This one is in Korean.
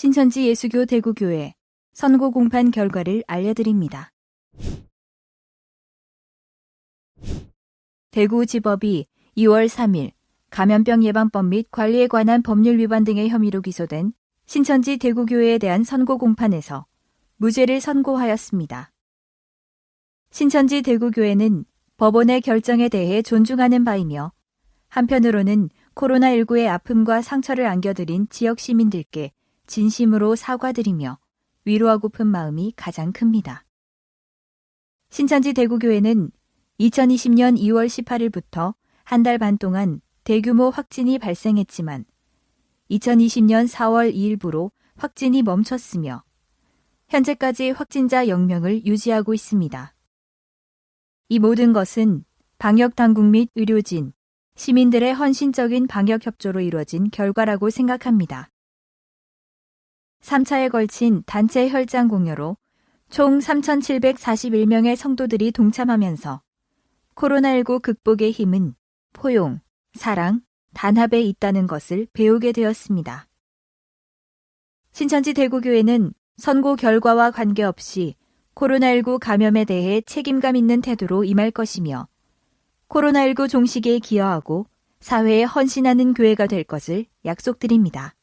신천지 예수교 대구교회 선고 공판 결과를 알려드립니다. 대구지법이 2월 3일 감염병 예방법 및 관리에 관한 법률 위반 등의 혐의로 기소된 신천지 대구교회에 대한 선고 공판에서 무죄를 선고하였습니다. 신천지 대구교회는 법원의 결정에 대해 존중하는 바이며 한편으로는 코로나19의 아픔과 상처를 안겨드린 지역 시민들께 진심으로 사과드리며 위로하고픈 마음이 가장 큽니다. 신천지 대구교회는 2020년 2월 18일부터 한 달 반 동안 대규모 확진이 발생했지만 2020년 4월 2일부로 확진이 멈췄으며 현재까지 확진자 0명을 유지하고 있습니다. 이 모든 것은 방역 당국 및 의료진, 시민들의 헌신적인 방역 협조로 이루어진 결과라고 생각합니다. 3차에 걸친 단체 혈장 공여로 총 3,741명의 성도들이 동참하면서 코로나19 극복의 힘은 포용, 사랑, 단합에 있다는 것을 배우게 되었습니다. 신천지 대구교회는 선고 결과와 관계없이 코로나19 감염에 대해 책임감 있는 태도로 임할 것이며 코로나19 종식에 기여하고 사회에 헌신하는 교회가 될 것을 약속드립니다.